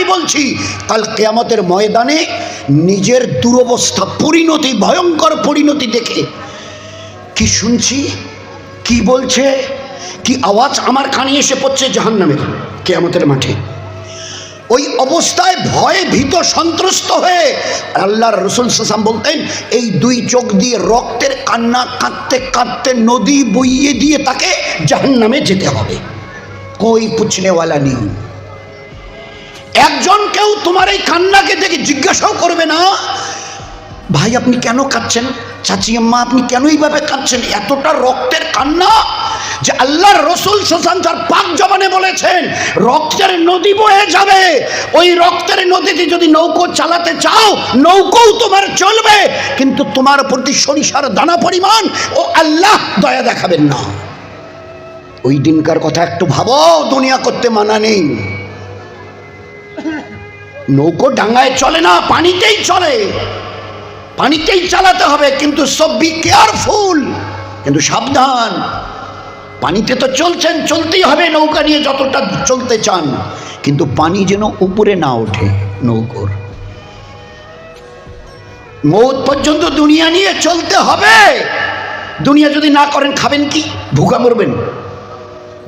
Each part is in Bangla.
আমি বলছি, কাল কেয়ামতের ময়দানে নিজের দুরবস্থা, পরিণতি, ভয়ঙ্কর পরিণতি দেখে কি শুনছি, কি বলছে, কি আওয়াজ আমার কানে এসে পড়ছে জাহান্নামের, কেয়ামতের মাঠে। ওই অবস্থায় ভয়ে ভীত, সন্ত্রস্ত হয়ে আল্লাহর রসুল সাসাম বলতেন, এই দুই চোখ দিয়ে রক্তের কান্না কাঁদতে কাঁদতে নদী বইয়ে দিয়ে তাকে জাহান্নামে যেতে হবে। কই পুছনেওয়ালা নেই একজন কেউ তোমার এই কান্নাকে দেখে জিজ্ঞাসাও করবে না। ভাই, আপনি কেন কাঁদছেন? চাচি, আম্মা, আপনি কেন এইভাবে কাঁদছেন? এতটা রক্তের কান্না যে আল্লাহর রসুল সাসান যার পাক জবানে বলেছেন, রক্তের নদী বয়ে যাবে। ওই রক্তের নদীতে যদি নৌকো চালাতে চাও, নৌকোও তোমার চলবে। কিন্তু তোমার প্রতি সরিষার দানা পরিমাণ ও আল্লাহ দয়া দেখাবেন না। ওই দিনকার কথা একটু ভাবো, দুনিয়া করতে মানা নেই। নৌকো ডাঙ্গায় চলে না, পানিতেই চলে। পানিতেই চালাতে হবে, কিন্তু সব বি কেয়ারফুল কিন্তু সাবধান। পানিতে তো চলছেন, চলতেই হবে নৌকা নিয়ে যতটা চলতে চান, কিন্তু পানি যেন উপরে না ওঠে নৌকোর। মৌত পর্যন্ত দুনিয়া নিয়ে চলতে হবে। দুনিয়া যদি না করেন, খাবেন কি? ভুকা মরবেন।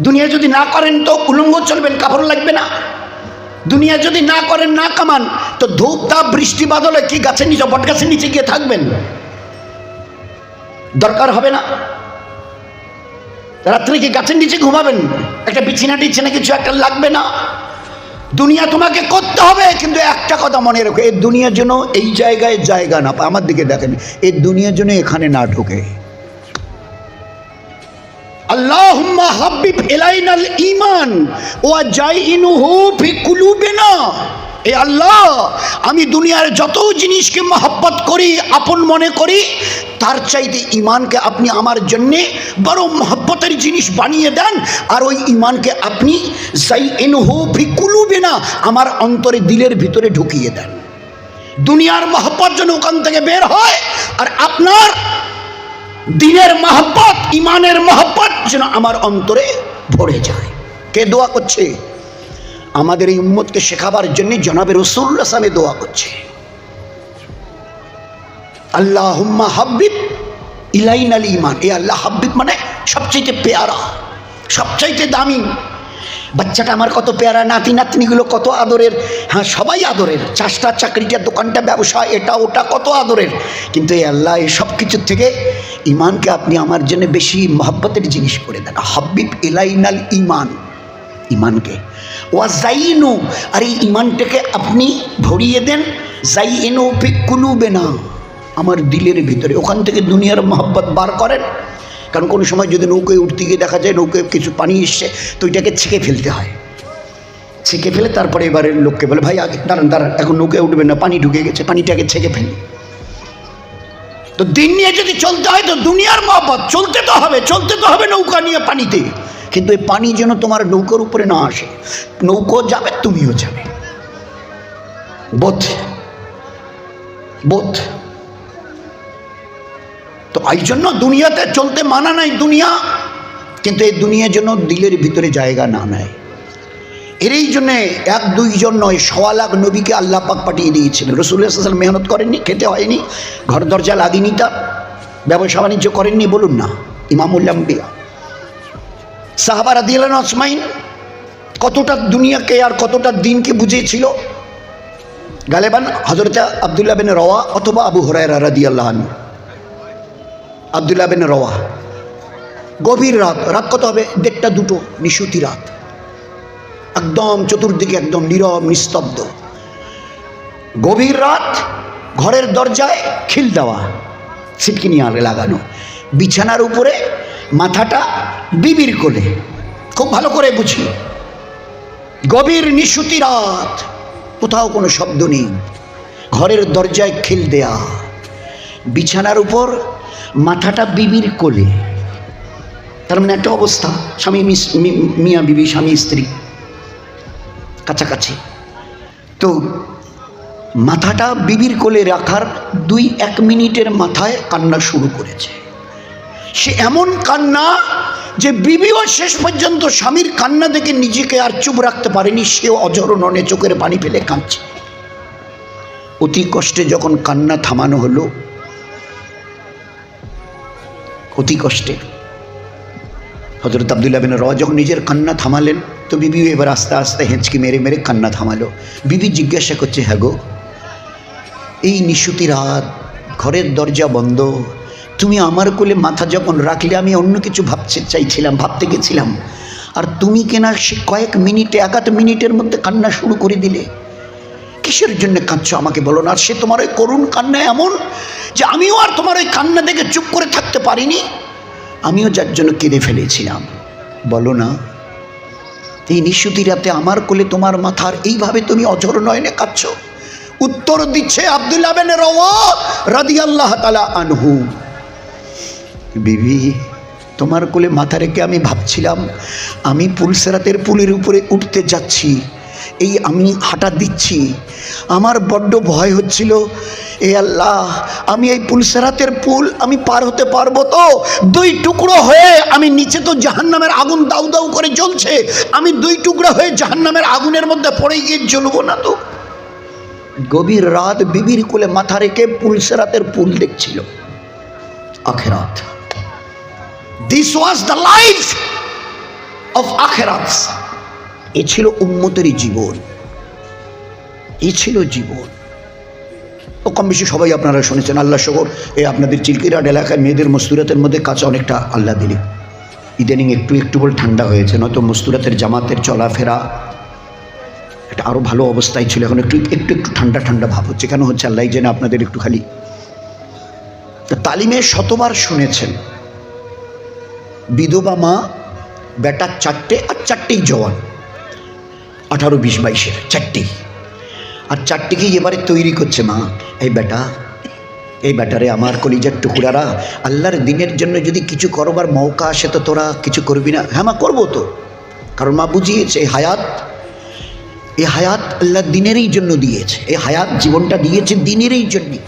দুনিয়া যদি না করেন তো উলঙ্গ চলবেন, কাপড় লাগবে না। দুনিয়া যদি না করেন, না কামান, তো ধূপ তাপ বৃষ্টি বাদলে কি গাছের নিচে বট গাছের নিচে গিয়ে থাকবেন? দরকার হবে না। রাত্রে কি গাছের নিচে ঘুমাবেন? একটা বিছিনা টিছিনা কিছু একটা লাগবে না? দুনিয়া তোমাকে করতে হবে, কিন্তু একটা কথা মনে রাখো এই দুনিয়ার জন্য এই জায়গায় জায়গা না। আমার দিকে দেখেন এই দুনিয়ার জন্য এখানে না ঢোকে। আল্লাহুম্মা হাবিব ইলাইনাল ঈমান ওয়া জাইনুহু ফি কুলুবিনা এ আল্লাহ, আমি দুনিয়ার যত জিনিসকে মহব্বত করি, আপন মনে করি, তার চাইতে ইমানকে আপনি আমার জন্যে বড় মহব্বতের জিনিস বানিয়ে দেন, আর ওই ইমানকে আপনি জাই এনহু ফি কুলুবিনা আমার অন্তরে দিলের ভিতরে ঢুকিয়ে দেন। দুনিয়ার মহব্বত যেন ওখান থেকে বের হয়, আর আপনার দিনের মহব্বত ইমানের মহব্বত যেন আমার অন্তরে ভরে যায়। কে দোয়া করছে? আমাদের এই উম্মতকে শেখাবার জন্য জনাবের রসুল্লা সামে দোয়া করছে। আল্লাহ হুম্মা হাব্বিব ইলাইন আল ইমান এ আল্লাহ হাব্বিব মানে সবচাইতে পেয়ারা, সবচাইতে দামি। বাচ্চাটা আমার কত পেয়ারা নাতি নাতনিগুলো কত আদরের। হ্যাঁ সবাই আদরের। চাষটা, চাকরিটা, দোকানটা, ব্যবসা, এটা, ওটা কত আদরের। কিন্তু এই আল্লাহ এই সব কিছুর থেকে ইমানকে আপনি আমার জন্য বেশি মহব্বতের জিনিস করে দেন। হাব্বিব ইলাইনাল ইমান ইমানকে ওয়া জাইনু আর এই ইমানটাকে আপনি ভরিয়ে দেন। জাই এনো কুলুবে না আমার দিলের ভিতরে। ওখান থেকে দুনিয়ার মহব্বত বার করেন। কারণ কোনো সময় যদি নৌকোয় উঠতে গিয়ে দেখা যায় নৌকোয় কিছু পানি এসছে, তো ওইটাকে ছেঁকে ফেলতে হয়। ছেঁকে ফেলে তারপরে এবারে লোককে বলে, ভাই, আগে দাঁড়ান দাঁড়ান। এখন নৌকায় উঠবেন না, পানি ঢুকে গেছে, পানিটাকে ছেঁকে ফেলি। তো দিন নিয়ে যদি চলতে হয় তো দুনিয়ার মহব্বত। চলতে তো হবে, চলতে তো হবে নৌকা নিয়ে পানিতে। কিন্তু এই পানি যেন তোমার নৌকোর উপরে না আসে। নৌকো যাবে, তুমিও যাবে। বোধ। বোধ। তো এই জন্য দুনিয়াতে চলতে মানা নাই দুনিয়া, কিন্তু এই দুনিয়ার জন্য দিলের ভিতরে জায়গা না নেয়। এর এই জন্যে এক দুইজন নয় সওয়া লাখ নবীকে আল্লাহ পাক পাঠিয়ে দিয়েছিলেন রসুল্লাহ মেহনত করেননি, খেতে হয়নি, ঘর দরজা লাগেনি তার, ব্যবসা বাণিজ্য করেননি বলুন না ইমামুল্লাম্বিয়া সাহাবারা দিলেন আসমাইন কতটা দুনিয়াকে আর কতটা দিনকে বুঝিয়েছিল? গালেবান হজরত আবদুল্লাহ বিন রওয়া অথবা আবু হরায়রা রাদি আল্লাহ আবদুল্লাহ বিন রওয়া। গভীর রাত রাত কত হবে? দেড়টা দুটো, নিশুতি রাত। একদম চতুর্দিকে একদম নীরব, নিস্তব্ধ। গভীর রাত, ঘরের দরজায় খিল দেওয়া ছিটকিনি লাগানো। বিছানার উপরে মাথাটা বিবির কোলে। খুব ভালো করে বুঝি। গভীর নিশুতি রাত, কোথাও কোনো শব্দ নেই। ঘরের দরজায় খিল দেয়া। বিছানার উপর মাথাটা বিবির কোলে। তার মানে একটা অবস্থা। স্বামী মিয়া বিবি, স্বামী, স্ত্রী। কাছাকাছি। তো মাথাটা বিবির কোলে রাখার দুই এক মিনিটের মাথায় কান্না শুরু করেছে। সে এমন কান্না যে বিবিও শেষ পর্যন্ত স্বামীর কান্না দেখে নিজেকে আর চুপ রাখতে পারেনি, সেও অজর ননে চোখের পানি ফেলে কাঁদছে। অতি কষ্টে যখন কান্না থামানো হলো, অতি কষ্টে হজরত আবদুল্লাহ বিন র যখন নিজের কান্না থামালেন তো বিবি এবার আস্তে আস্তে হেঁচকি মেরে মেরে কান্না থামালো। বিবি জিজ্ঞাসা করছে হ্যাঁ গো, এই নিশুতি রাত, ঘরের দরজা বন্ধ, তুমি আমার কোলে মাথা যখন রাখলে আমি অন্য কিছু ভাবতে চাইছিলাম, ভাবতে গেছিলাম। আর তুমি কেনা সে কয়েক মিনিটে এক আধ মিনিটের মধ্যে কান্না শুরু করে দিলে। কিসের জন্য কাঁদছো আমাকে বলো না? আর সে তোমার ওই করুণ কান্না এমন যে আমিও আর তোমার ওই কান্না দেখে চুপ করে থাকতে পারিনি। আমিও যার জন্য কেঁদে ফেলেছিলাম। বলো না এই নিশুতি রাতে আমার কোলে তোমার মাথার এইভাবে তুমি অঝর নয়নে কাঁদছ? উত্তর দিচ্ছে আব্দুল বেন রওয়া রাদিয়াল্লাহ তালা আনহু। বিবি, তোমার কোলে মাথা রেখে আমি ভাবছিলাম, আমি পুলসেরাতের পুলের উপরে উঠতে যাচ্ছি। এই আমি হাঁটা দিচ্ছি। আমার বড্ড ভয় হচ্ছিল। এ আল্লাহ, আমি এই পুলসেরাতের পুল আমি পার হতে পারব তো? দুই টুকরো হয়ে আমি নিচে তো জাহান্নামের আগুন দাউ দাউ করে জ্বলছে। আমি দুই টুকরো হয়ে জাহান্নামের আগুনের মধ্যে পড়ে গিয়ে জ্বলবো না তো? গভীর রাত বিবির কোলে মাথা রেখে পুলসেরাতের পুল দেখছিল। আখেরাত। This was the life of আখেরাত এ ছিল উন্মতেরই জীবন। এ ছিল জীবন। ও কম বেশি সবাই আপনারা শুনেছেন, আল্লাহ শকর এই আপনাদের চিলকিরাট এলাকায় মেয়েদের মস্তুরাতের মধ্যে কাছে অনেকটা আল্লাহ দিলি। ইদানিং একটু একটু বলে ঠান্ডা হয়েছে, নয়তো মস্তুরাতের জামাতের চলাফেরা এটা আরও ভালো অবস্থায় ছিল, এখন একটু একটু একটু ঠান্ডা ঠান্ডা ভাব হচ্ছে। কেন হচ্ছে আল্লাহ জেনে আপনাদের একটু খালি তালিমে শতবার শুনেছেন, বিধবা মা বেটার চারটে আর চারটেই জওয়ান। আঠারো বিশ বাইশের চারটেই আর চারটিকেই এবারে তৈরি করছে মা। এই বেটা, এই ব্যাটারে আমার কলিজার টুকুরারা, আল্লাহর দিনের জন্য যদি কিছু করবার মৌকা আসে তো তোরা কিছু করবি না। হ্যাঁ মা, করব তো। কারণ মা বুঝিয়েছে, এই হায়াত এই হায়াত আল্লাহ দিনেরই জন্য দিয়েছে। এই হায়াত জীবনটা দিয়েছে দিনেরই জন্যে।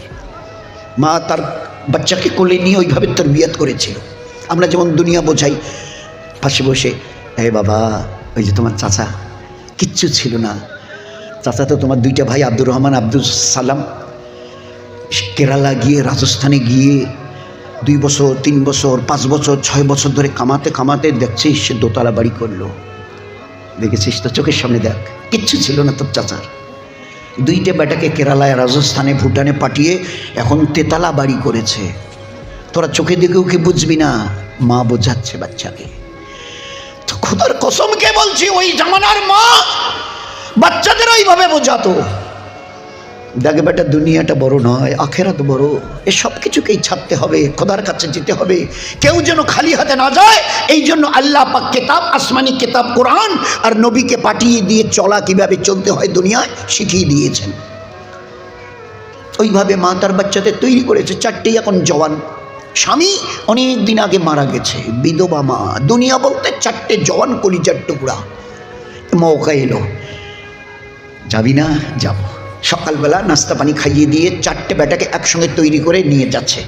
মা তার বাচ্চাকে কোলে নিয়ে ওইভাবে তার বিয়াত করেছিল। আমরা যেমন দুনিয়া বোঝাই, পাশে বসে, এ বাবা, ওই যে তোমার চাচা কিচ্ছু ছিল না। চাচা তো তোমার দুইটা ভাই আব্দুর রহমান আব্দুল সালাম। কেরালা গিয়ে, রাজস্থানে গিয়ে দুই বছর, তিন বছর, পাঁচ বছর, ছয় বছর ধরে কামাতে কামাতে দেখছিস সে দোতলা বাড়ি করল। দেখেছিস তো, চোখের সামনে দেখ, কিচ্ছু ছিল না তোর চাচার। দুইটা বেটাকে কেরালায়, রাজস্থানে, ভুটানে পাঠিয়ে এখন তেতালা বাড়ি করেছে। তোরা চোখে দেখেও কি বুঝবি না, মা বোঝাচ্ছে বাচ্চাকে। খোদার কসমকে বলছি, ওই জামানার মা বাচ্চাদের ওইভাবে বোঝাতো। দেখে বেটা, দুনিয়াটা বড় নয়, আখেরাত বড়। এ সব কিছুকেই ছাড়তে হবে, খোদার কাছে যেতে হবে। কেউ যেন খালি হাতে না যায়, এই জন্য আল্লাহ পাক কেতাব, আসমানি কেতাব, কোরআন আর নবীকে পাঠিয়ে দিয়ে চলা কীভাবে চলতে হয় দুনিয়ায়, শিখিয়ে দিয়েছেন। ওইভাবে মা তার বাচ্চাদের তৈরি করেছে, চারটেই এখন জওয়ান। স্বামী অনেক দিন আগে মারা গেছে, বিধবা মা। দুনিয়া বলতে চারটে জওয়ান কলিজার টুকরা। মৌকা এলো। যাবি না? যাব। সকালবেলা নাস্তা পানি খাইয়ে দিয়ে চারটে বেটাকে একসঙ্গে তৈরি করে নিয়ে যাচ্ছে।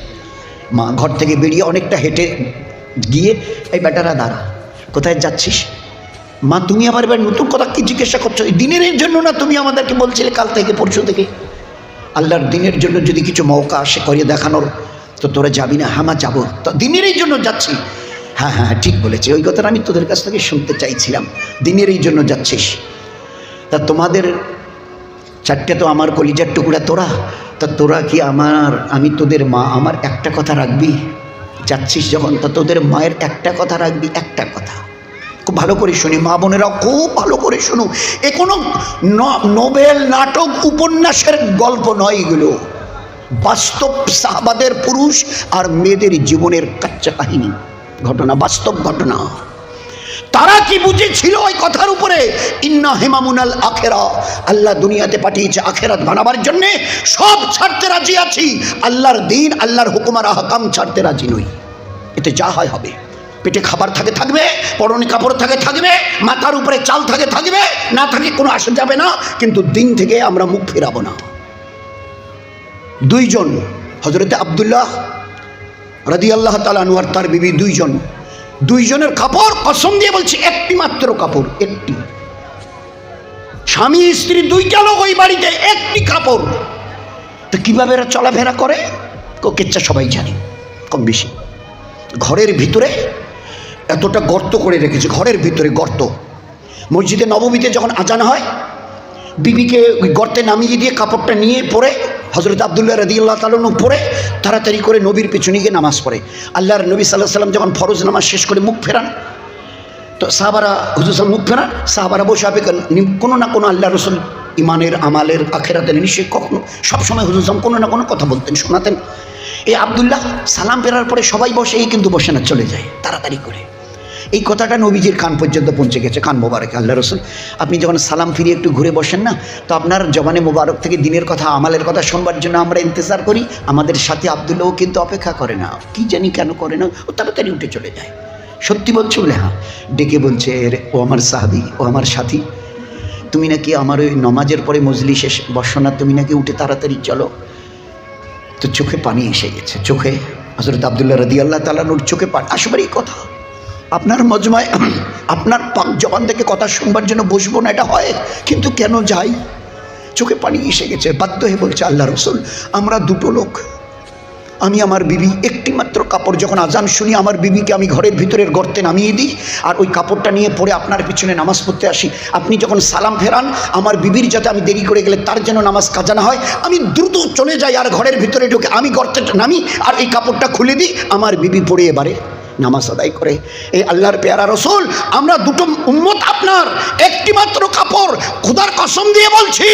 মা ঘর থেকে বেরিয়ে অনেকটা হেঁটে গিয়ে, এই বেটারা, দাঁড়া। কোথায় যাচ্ছিস? মা, তুমি আবার এবার নতুন কথা কি জিজ্ঞাসা করছ? দিনের জন্য না তুমি আমাদেরকে বলছিলে কাল থেকে, পরশু থেকে? আল্লাহর দিনের জন্য যদি কিছু মৌকা আসে, করিয়ে দেখানোর তো তোরা যাবি না? হ্যাঁ মা যাব। তো দিনেরই জন্য যাচ্ছি। হ্যাঁ হ্যাঁ ঠিক বলেছি। ওই কথাটা আমি তোদের কাছ থেকে শুনতে চাইছিলাম। দিনেরই জন্য যাচ্ছিস। তা তোমাদের চারটে তো আমার কলিজার টুকরা তোরা। তা তোরা কি আমার, আমি তোদের মা, আমার একটা কথা রাখবি? যাচ্ছিস যখন, তা তোদের মায়ের একটা কথা রাখবি, একটা কথা। খুব ভালো করে শুনি, মা বোনেরাও খুব ভালো করে শুনো এ কোনো নোবেল নাটক উপন্যাসের গল্প নয় এগুলো। বাস্তব সাহাবাদের পুরুষ আর মেয়েদের জীবনের কাচ্চা কাহিনী। ঘটনা, বাস্তব ঘটনা। তারা কি বুঝেছিল ওই কথার উপরে? ইন্না হেমামুনাল আখেরা। আল্লাহ দুনিয়াতে পাঠিয়েছে আখেরাত বানাবার জন্যে। সব ছাড়তে রাজি আছি। আল্লাহর দিন, আল্লাহর হুকুমার আহকাম ছাড়তে রাজি নই। এতে যা হয় হবে। পেটে খাবার থাকে, থাকবে। পরনে কাপড় থাকে, থাকবে। মাথার উপরে চাল থাকে, থাকবে। না থাকে কোনো আসা যাবে না। কিন্তু দিন থেকে আমরা মুখ ফেরাবো না। দুইজন হজরতে আবদুল্লাহ রাদি আল্লাহ তালানু আর তার বিবি দুইজন। দুইজনের কাপড় কসম দিয়ে বলছি, একটি মাত্র কাপড়, একটি। স্বামী, স্ত্রী দুইটা লোক ওই বাড়িতে, একটি কাপড়। তো কীভাবে এরা চলাফেরা করে? কেচ্ছা সবাই জানে, কম বেশি। ঘরের ভিতরে এতটা গর্ত করে রেখেছে, ঘরের ভিতরে গর্ত। মসজিদে নবমীতে যখন আজান হয়, বিবিকে ওই গর্তে নামিয়ে দিয়ে কাপড়টা নিয়ে পরে হজরত আবদুল্লাহ রদিয়াল্লাহ তালনু পরে তাড়াতাড়ি করে নবীর পিছনে গিয়ে নামাজ পড়ে। আল্লাহর নবী সাল্লাহ সাল্লাম যখন ফরজ নামাজ শেষ করে মুখ ফেরান, তো সাহাবারা, হুজুর সাহেব মুখ ফেরান, সাহাবারা বসে হবে কোনো না কোনো আল্লাহ রসুল ইমানের আমালের আখেরাতের নিশ্চয়ই কখনো, সবসময় হুজুর সাহেব কোনো না কোনো কথা বলতেন, শোনাতেন। এই আবদুল্লাহ সালাম ফেরার পরে সবাই বসে এই কিন্তু বসে না, চলে যায়, তাড়াতাড়ি করে। এই কথাটা নবীজির কান পর্যন্ত পৌঁছে গেছে কান মোবারক আল্লাহ রসুল। আপনি যখন সালাম ফিরিয়ে একটু ঘুরে বসেন না তো আপনার জবানে মোবারক থেকে দিনের কথা আমালের কথা শোনবার জন্য আমরা ইন্তজার করি আমাদের সাথে আবদুল্লাহও কিন্তু অপেক্ষা করে না। কি জানি কেন করে না ও তাড়াতাড়ি উঠে চলে যায়। সত্যি বলছো বলে হ্যাঁ। ডেকে বলছে "রে, ও আমার সাহাবি ও আমার সাথী তুমি নাকি আমার ওই নমাজের পরে মজলি শেষ বসো না তুমি নাকি উঠে তাড়াতাড়ি চলো? তো চোখে পানি এসে গেছে চোখে হজরত আবদুল্লাহ রদি আল্লাহ তালানুর চোখে পানি আসবার এই কথা। আপনার মজমায়, আপনার পাক জবান থেকে কথা শুনবার জন্য বসবো না, এটা হয়। কিন্তু কেন যাই? চোখে পানি এসে গেছে, বাধ্য হয়ে বলছে আল্লাহ রসুল, আমরা দুটো লোক। আমি আমার বিবি, একটি মাত্র কাপড়, যখন আজান শুনি, আমার বিবিকে আমি ঘরের ভিতরের গর্তে নামিয়ে দিই, আর ওই কাপড়টা নিয়ে পরে আপনার পিছনে নামাজ পড়তে আসি। আপনি যখন সালাম ফেরান, আমার বিবির যাতে আমি দেরি করে গেলে তার যেন নামাজ কাজা না হয়, আমি দ্রুত চলে যাই আর ঘরের ভিতরে ঢুকে, আমি গর্তে নামি আর এই কাপড়টা খুলে দিই, আমার বিবি পরে এবারে। নামাজ আদায় করে। এই আল্লাহর পেয়ারা রসুল, আমরা দুটো উম্মত আপনার, একটি মাত্র কাপড়, খুদার কসম দিয়ে বলছি।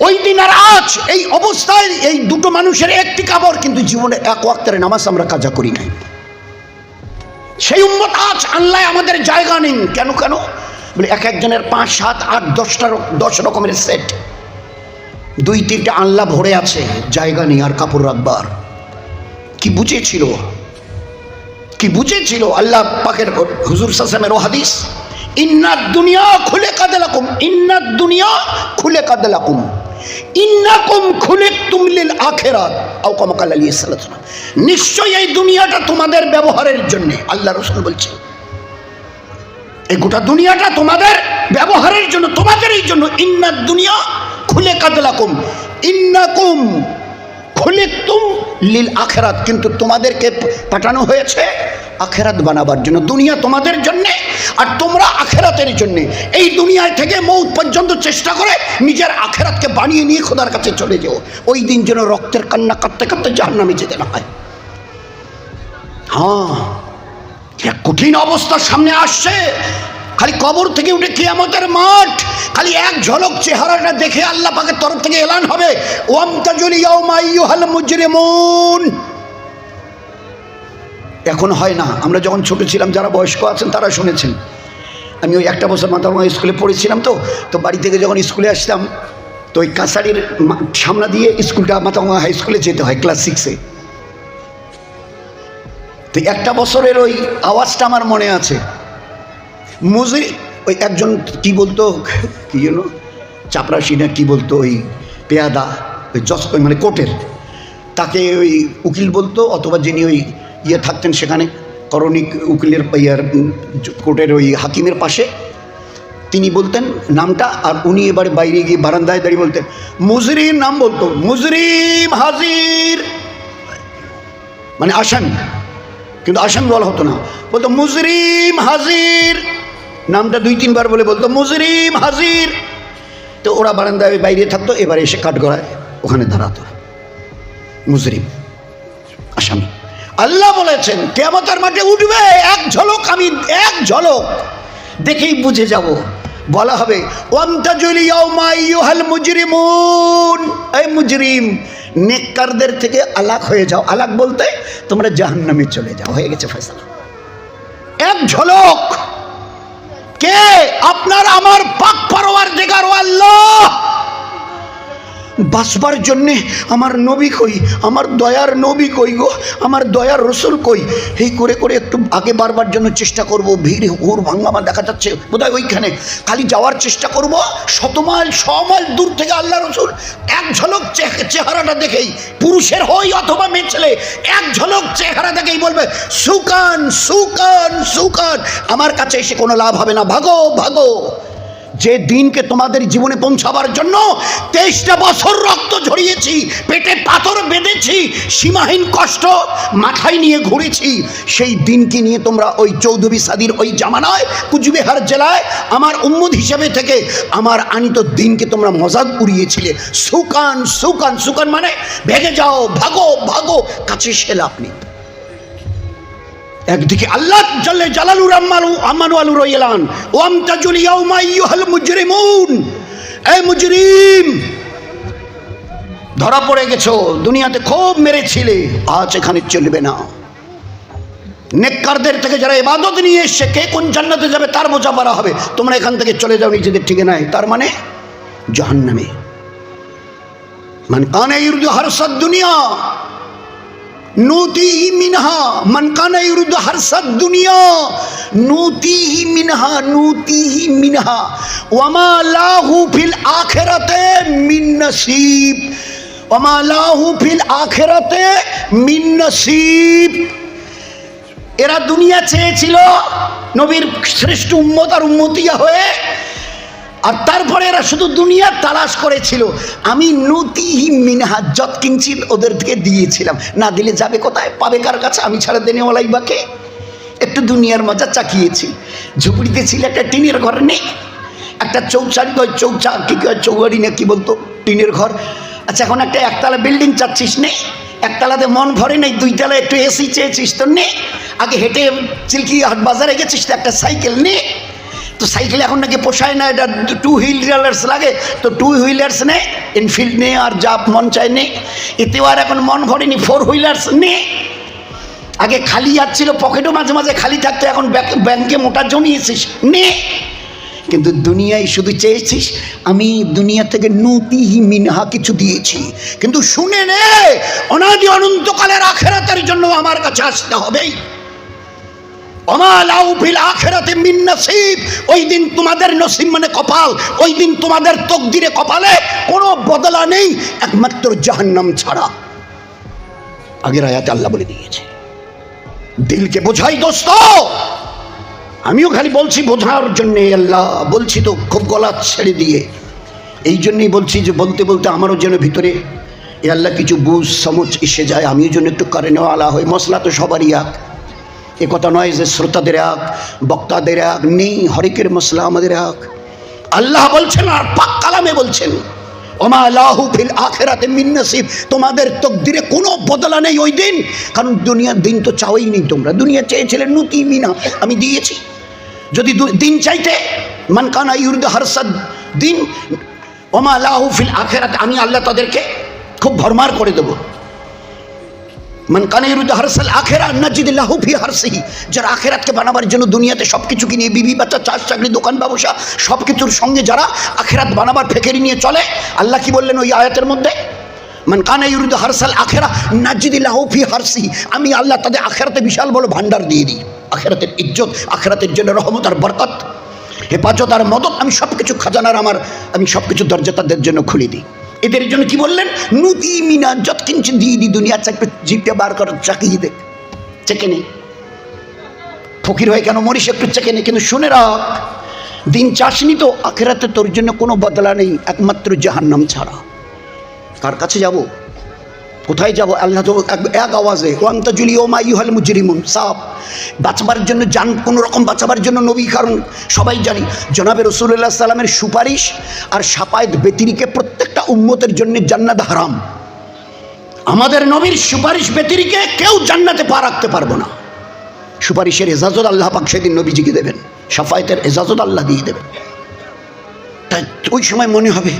ওই দিন আর আজ এই অবস্থায় এই দুটো মানুষের একটি কাপড়, কিন্তু জীবনে এক ওয়াক্তের নামাজ আমরা কাজা করি নাই। সেই উম্মত আজ আল্লাহ আমাদের জায়গা নেই। কেন কেন? বলে এক একজনের পাঁচ, সাত, আট, দশটা দশ রকমের সেট। দুই তিনটা আল্লাহ ভরে আছে, জায়গা নেই আর কাপড় রাখবার। কি বুঝেছিল? কি বুঝেছিল আল্লাহ পাকের হুজুর সাসেমের ও হাদিস? ইন্নার দুনিয়া খুলে কাদেলাকুম ইন্নার দুনিয়া খুলে কাদেলাকুম ইন্নাকুম খুলে আও নিশ্চয়ই এই দুনিয়াটা তোমাদের ব্যবহারের জন্য, আল্লাহ বলছে। এই গোটা দুনিয়াটা তোমাদের ব্যবহারের জন্য, তোমাদেরই জন্য ইন্নার দুনিয়া খুলে কাদলাকুম ইন্নাকুম খুলে তুম লিল আখেরাত, কিন্তু তোমাদেরকে পাঠানো হয়েছে আখেরাত বানাবার জন্য, দুনিয়া তোমাদের জন্যে আর তোমরা আখেরাতের জন্যে। এই দুনিয়ায় থেকে মৌত পর্যন্ত চেষ্টা করে নিজের আখেরাতকে বানিয়ে নিয়ে খোদার কাছে চলে যেও। ওই দিন যেন রক্তের কান্না কাঁদতে কাঁদতে জাহান্নামে যেতে না হয়। হ্যাঁ কঠিন অবস্থার সামনে আসছে। খালি কবর থেকে উঠে কিয়ামতের মাঠ, খালি এক ঝলক চেহারাটা দেখে আল্লাহ পাকের তরফ থেকে এলান হবে। এখন হয় না, আমরা যখন ছোট ছিলাম, যারা বয়স্ক আছেন তারা শুনেছেন। আমি ওই একটা বছর মাথাভাঙা স্কুলে পড়েছিলাম তো তো বাড়ি থেকে যখন স্কুলে আসতাম, তো ওই কাছারির মা- সামনা দিয়ে স্কুলটা মাথাভাঙা হাই স্কুলে যেতে হয়, ক্লাস সিক্সে। তো একটা বছরের ওই আওয়াজটা আমার মনে আছে। মুজি, ওই একজন কি বলতো, কি যেন, চাপরাশি না কি বলতো, ওই পেয়াদা, ওই ওই মানে কোর্টের, তাকে ওই উকিল বলতো, অথবা যিনি ওই ইয়ে থাকতেন সেখানে, করণিক উকিলের ইয়ার, কোর্টের ওই হাকিমের পাশে, তিনি বলতেন নামটা, আর উনি এবারে বাইরে গিয়ে বারান্দায় দাঁড়িয়ে বলতেন, মুজরিম নাম বলতো, মুজরিম হাজির। মানে আসামি, কিন্তু আসামি বলা হতো না, বলতো, মুজরিম হাজির। নামটা দুই, তিনবার বলে বলতো, মুজরিম, হাজির। তো ওরা বারান্দায় বাইরে থাকতো, এবারে এসে কাঠগড়ায় ওখানে দাঁড়াতো। মুজরিম, আসামি। আল্লাহ বলেছেন, কেয়ামতের মাঠে উঠবে এক ঝলক, আমি এক ঝলক। দেখেই বুঝে যাব। বলা হবে মুজরিম, নেককারদের থেকে আলাক হয়ে যাও। আলাক বলতে তোমরা জাহান্নামে চলে যাও। হয়ে গেছে ফয়সালা। এক ঝলক। কে? আপনার আমার পাক পারোয়ার দিগার আল্লাহ। বাঁচবার জন্যে আমার নবী কই, আমার দয়ার নবী কই গো, আমার দয়ার রসুল কই। এই করে করে একটু আগে বারবার জন্য চেষ্টা করব, ভিড়, হুর ভাঙ্গামা দেখা যাচ্ছে বোধহয় ওইখানে। খালি যাওয়ার চেষ্টা করব শত মাইল ছ মাইল দূর থেকে আল্লাহ রসুল। এক ঝলক চেহারাটা দেখেই, পুরুষের হই অথবা মেয়ে ছেলে, এক ঝলক চেহারা দেখেই বলবে, সুকান সুকান সুকান। আমার কাছে এসে কোনো লাভ হবে না। ভাগো ভাগো। যে দিনকে তোমাদের জীবনে পৌঁছাবার জন্য তেইশটা বছর রক্ত ঝরিয়েছি, পেটে পাথর বেঁধেছি, সীমাহীন কষ্ট মাথায় নিয়ে ঘুরেছি, সেই দিনকে নিয়ে তোমরা ওই চৌধুরী সাদির ওই জামানায়, কুচবিহার জেলায় আমার উম্মুদ হিসেবে থেকে আমার আনিত দিনকে তোমরা মজাক উড়িয়েছিলে। সুকান সুকান সুকান মানে ভেঙে যাও, ভাগো ভাগো, কাছে সেল আপনি একদিকে আল্লাহ জাল্লে জালালুর আম্মালু আমানু আলু রইলান ওয়াম তাজুল ইয়াউমা আইয়ুহাল মুজরিমুন। এ মুজরিম, ধরা পড়ে গেছো, দুনিয়াতে খুব মেরেছিলে, আজ এখানে চলবে না। নেককারদের থেকে যারা ইবাদত নিয়ে এসছে, কে কোন জান্নাতে যাবে তার বোঝা পারা হবে। তোমরা এখান থেকে চলে যাও নিজেদের ঠিকানায়। তার মানে জাহান্নামে। মান কানে ইউরদু হারসাদ দুনিয়া নূতিহি মিনহা মান কানা ইউরিদু হারসাদ দুনিয়া নূতিহি মিনহা নূতিহি মিনহা ওয়ামা লাহু ফিল আখিরাতে মিন নসিব ওয়ামা লাহু ফিল আখিরাতে মিন নসিব এরা দুনিয়া চেয়েছিল নবীর শ্রেষ্ঠ উম্মত আর উম্মতিয়া হয়ে আর তারপরে এরা শুধু দুনিয়ার তালাশ করেছিল। আমি নতিহি মিনহা, যত ওদের থেকে দিয়েছিলাম। না দিলে যাবে কোথায়? পাবে কার কাছে? আমি ছাড়া দেনেওয়ালাই বাকে একটু দুনিয়ার মজা চাকিয়েছি। ঝুপড়িতে ছিল একটা টিনের ঘর নেই। একটা চৌচারি, কয় চৌচা, কী কয় চৌবাড়ি না কি বলতো? টিনের ঘর। আচ্ছা এখন একটা একতলা বিল্ডিং চাচ্ছিস নেই একতলাতে মন ভরে নেই দুইতলা একটু এসি চেয়েছিস তো নে। আগে হেঁটে চিলকি হাট বাজারে গেছিস তো একটা সাইকেল নে। তো সাইকেল এখন নাকি পোষায় না, এটা টু হুইলার্স লাগে। তো টু হুইলার্স নে এনফিল্ড নে, আর যা মন চায় নে। এতেও আর এখন মন ভরেনি ফোর হুইলার্স নে। আগে খালি যাচ্ছিল পকেটও মাঝে মাঝে খালি থাকতো, এখন ব্যাক- মোটা জমিয়েছিস, নে। কিন্তু দুনিয়ায় শুধু চেয়েছিস, আমি দুনিয়া থেকে নতিহি মিনহা কিছু দিয়েছি। কিন্তু শুনে নে, অনাদি অনন্তকালের আখেরাতের জন্য আমার কাছে আসতে হবেই। আখেরাতে মিন ওই দিন তোমাদের মানে কপাল, ওই দিন তোমাদের কপালে কোনো বদলা নেই, একমাত্র জাহান্নাম ছাড়া। আগের আল্লাহ বলে দিয়েছে, দিলকে বোঝাই দোস্ত। আমিও খালি বলছি বোঝার জন্যে আল্লাহ, বলছি তো খুব গলা ছেড়ে দিয়ে। এই জন্যই বলছি যে বলতে বলতে আমারও যেন ভিতরে এ আল্লাহ কিছু বুঝ সমঝ এসে যায়, আমিও যেন একটু করে নেওয়া আলা হয় মশলা তো সবারই এক। এ কথা নয় যে শ্রোতাদের এক, বক্তাদের এক নেই হরেকের মশলা আমাদের এক। আল্লাহ বলছেন আর পাক কালামে বলছেন, ওমা আল্লাহু ফিল তোমাদের তকদিরে কোনো বদলা নেই ওই দিন, কারণ দুনিয়ার দিন তো চাওই নি তোমরা। দুনিয়া চেয়েছিলে নুতি মিনা, আমি দিয়েছি। যদি দিন চাইতে, মান কানা ইউরদ হারসাদ, দিন, ওমা আল্লাহু ফিল আখেরাতে, আমি আল্লাহ তাদেরকে খুব ভরমার করে দেবো। মান কানে হারসাল আখেরা নাজিদুল্লাহু ফি হারসিহি। যারা আখেরাতকে বানাবার জন্য দুনিয়াতে সব কিছু নিয়ে বিবি, বাচ্চা, চাষ, চাকরি, দোকান, ব্যবসা সব কিছুর সঙ্গে যারা আখেরাত বানাবার ফেকেরি নিয়ে চলে, আল্লাহ কি বললেন ওই আয়াতের মধ্যে? মান কানে ইরুদ হারসাল আখেরা নাজিদুল্লাহু ফি হারসিহি। আমি আল্লাহ তাদের আখেরাতে বিশাল বড় ভান্ডার দিয়ে দিই। আখেরাতের ইজ্জত, আখেরাতের জন্য রহমত আর বরকত, হেফাজত আর মদত আমি সব কিছু খাজানার আমার, আমি সব কিছু দরজা তাদের জন্য খুলে দিই। এদের জন্য কি বললেন? নদী মিনা যত কিঞ্চু দিয়ে দি দুনিয়া চা একটু জিপটা বার কর চাকিয়ে দেখ চেকে নেই ফকির হয়ে কেন মরিস একটু চেকে নেই কিন্তু শুনে রাখ, দিন চাসনি তো, আখেরাতে তোর জন্য কোনো বদলা নেই, একমাত্র জাহান্নাম ছাড়া। কার কাছে যাব? কোথায় যাব? আল্লাহ তো এক- আওয়াজে ওয়ান্তা জুলি ও মাইহাল মুজরিমুন সাপ বাঁচবার জন্য যান, কোনো রকম বাঁচাবার জন্য নবী, কারণ সবাই জানি, জনাবে রসুল্লাহ সাল্লামের সুপারিশ আর সাপায়েত ব্যতিরিকে প্রত্যেকটা উম্মতের জন্য জান্নাত হারাম। আমাদের নবীর সুপারিশ ব্যতিরিকে কেউ জান্নাতে পা রাখতে পারব না। সুপারিশের এজাজত আল্লাহ পাক সেদিন নবীজিকে দেবেন, সাফায়েতের এজাজত আল্লাহ দিয়ে দেবেন। তাই ওই সময় মনে হবে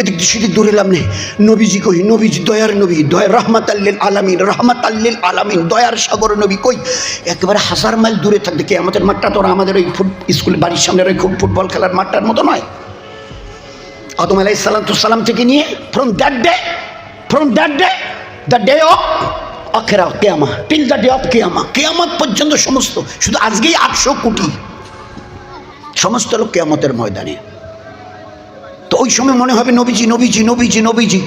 এদিক সেদিক লাভ নেই। নবীজি কই? নবীজি দয়ার নবী। দয়া রহমাত আল্লিল আলামিন। রহমাত আল্লিল আলামিন। দয়ার সাগর নবী কই? একেবারে হাজার মাইল দূরে থাকবে কি আমাদের মাঠটা তো আমাদের ওই ফুট স্কুল বাড়ির সামনের ওই ফুটবল খেলার মাঠটার মতো নয়। আদম আলাই সালাম থেকে নিয়ে from that day from that day the day of আখেরা, কেয়ামা। টিল দ্য ডে অফ কেয়ামা। কেয়ামত পর্যন্ত সমস্ত শুধু আজকেই আটশো কোটি। সমস্ত লোক কেয়ামতের ময়দানে। তো ওই সময় মনে হবে নবীজি নবীজি নবীজি নবীজি।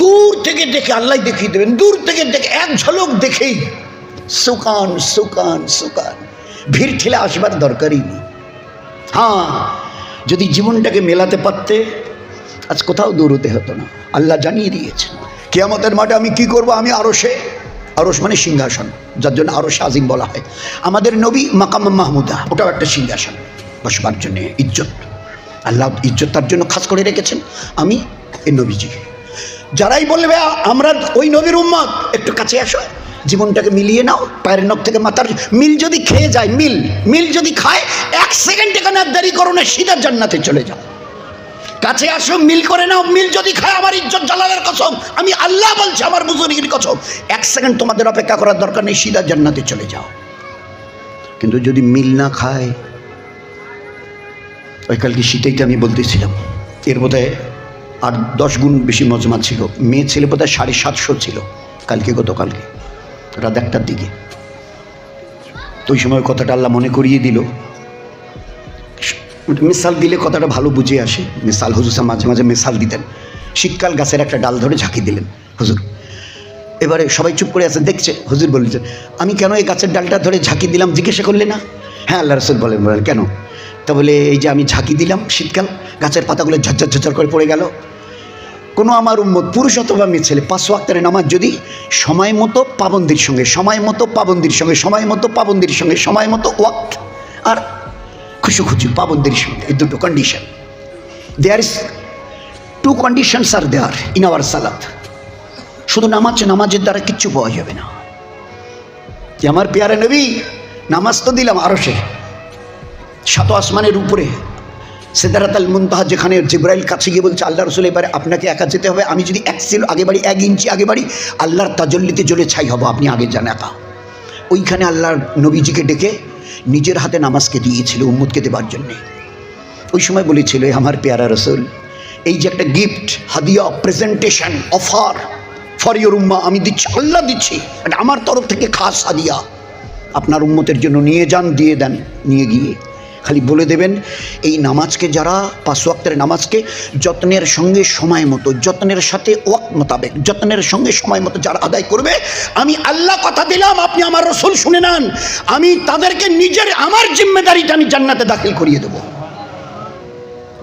দূর থেকে দেখে আল্লাহ দেখিয়ে দেবেন, দূর থেকে দেখে এক ঝলক দেখেই সুকান সুকান সুকান। ভিড় ঠেলে আসবার দরকারই নেই। হ্যাঁ যদি জীবনটাকে মেলাতে পারতে, আজ কোথাও দৌড়তে হতো না। আল্লাহ জানিয়ে দিয়েছেন, কেয়ামতের মাঠে আমি কি করব? আমি আরশে। আরশ মানে সিংহাসন, যার জন্য আরশ আজিম বলা হয়। আমাদের নবী মাকাম মাহমুদা, ওটাও একটা সিংহাসন। বসবার জন্য ইজ্জত। আল্লাহ ইজ্জত তার জন্য খাস করে রেখেছেন। আমি এই নবীজি। যারাই বলবে আমরা ওই নবীর উম্মত, একটু কাছে আসো, জীবনটাকে মিলিয়ে নাও, পায়ের নখ থেকে মাথার মিল যদি খেয়ে যায়, মিল মিল যদি খায়, এক সেকেন্ড এখানে দেরি করো না, সিধা জান্নাতে চলে যাও। কাছে আসো, মিল করে নাও, মিল যদি খায়, আমার ইজ্জত জালালের কসম, আমি আল্লাহ বলছি, আমার বুজুর্গির কসম, এক সেকেন্ড তোমাদের অপেক্ষা করার দরকার নেই, সিধা জান্নাতে চলে যাও। কিন্তু যদি মিল না খায় ওই কালকে শীতেইতে আমি বলতেছিলাম। এর বোধহয় আর দশ গুণ বেশি মজমা ছিল। মেয়ে ছেলে বোধহয় সাড়ে সাতশো ছিল কালকে, গতকালকে, রাত একটার দিকে। তো ওই সময় কথাটা আল্লাহ মনে করিয়ে দিল। মিসাল দিলে কথাটা ভালো বুঝে আসে। মিসাল হুজুর সাহেব মাঝে মাঝে মিসাল দিতেন। শীতকাল গাছের একটা ডাল ধরে ঝাঁকি দিলেন। হুজুর, এবারে সবাই চুপ করে আছে, দেখছে। হুজুর বলছেন আমি কেন এই গাছের ডালটা ধরে ঝাঁকি দিলাম? জিজ্ঞাসা করলে না? হ্যাঁ আল্লাহ রসুল বলেন বলেন, কেন? তা বলে এই যে আমি ঝাঁকি দিলাম শীতকাল, গাছের পাতাগুলো ঝরঝর ঝরঝর করে পড়ে গেল। কোনো আমার উম্মত, পুরুষ অথবা মেয়ে, ছেলে, পাঁচ ওয়াক্তের নামাজ যদি সময় মতো পাবন্দির সঙ্গে, সময় মতো পাবন্দির সঙ্গে, সময় মতো পাবন্দির সঙ্গে, সময় মতো ওয়াক্ত আর খুশু খুশু পাবন্দির সঙ্গে, এই দুটো condition there is two conditions R there in our সালাত শুধু নামাজ, নামাজের দ্বারা কিচ্ছু পাওয়া যাবে না। যে আমার পেয়ারে নবী, নামাজ তো দিলাম আরও সে সাত আসমানের উপরে। সেদারাতাল মুনতাহা যেখানে জিব্রাইল কাছে গিয়ে বলছে, আল্লাহ রসুল এবারে আপনাকে একা যেতে হবে। আমি যদি এক সিল আগে বাড়ি, এক ইঞ্চি আগে বাড়ি, আল্লাহর তাজল্লিতে জ্বলে ছাই হব। আপনি আগে যান একা। ওইখানে আল্লাহর নবীজিকে ডেকে নিজের হাতে নামাজকে দিয়েছিল উম্মুদকে দেবার জন্যে। ওই সময় বলেছিল আমার পেয়ারা রসুল, এই যে একটা গিফট হাদিয়া প্রেজেন্টেশন অফার ফর ইউর উম্মা, আমি দিচ্ছি, আল্লাহ দিচ্ছি। আমার তরফ থেকে খাস হাদিয়া। আপনার উম্মতের জন্য নিয়ে যান, দিয়ে দেন, নিয়ে গিয়ে। খালি বলে দেবেন, এই নামাজকে যারা পাঁচ ওয়াক্তের নামাজকে যত্নের সঙ্গে সময় মতো, যত্নের সাথে ওয়াক্ত মোতাবেক, যত্নের সঙ্গে সময় মতো যারা আদায় করবে, আমি আল্লাহ কথা দিলাম, আপনি আমার রসুল শুনে নেন, আমি তাদেরকে নিজের, আমার জিম্মেদারিটা আমি জান্নাতে দাখিল করিয়ে দেবো।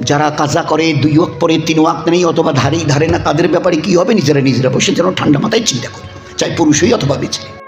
যারা কাজা করে, দুই ওয়াক্ত পরে তিন ওয়াক্ত নেই, অথবা ধারেই ধারে না, তাদের ব্যাপারে কি হবে? নিজেরা নিজেরা বসে যেন ঠান্ডা মাথায় চিন্তা করে চাই পুরুষই অথবা বেছে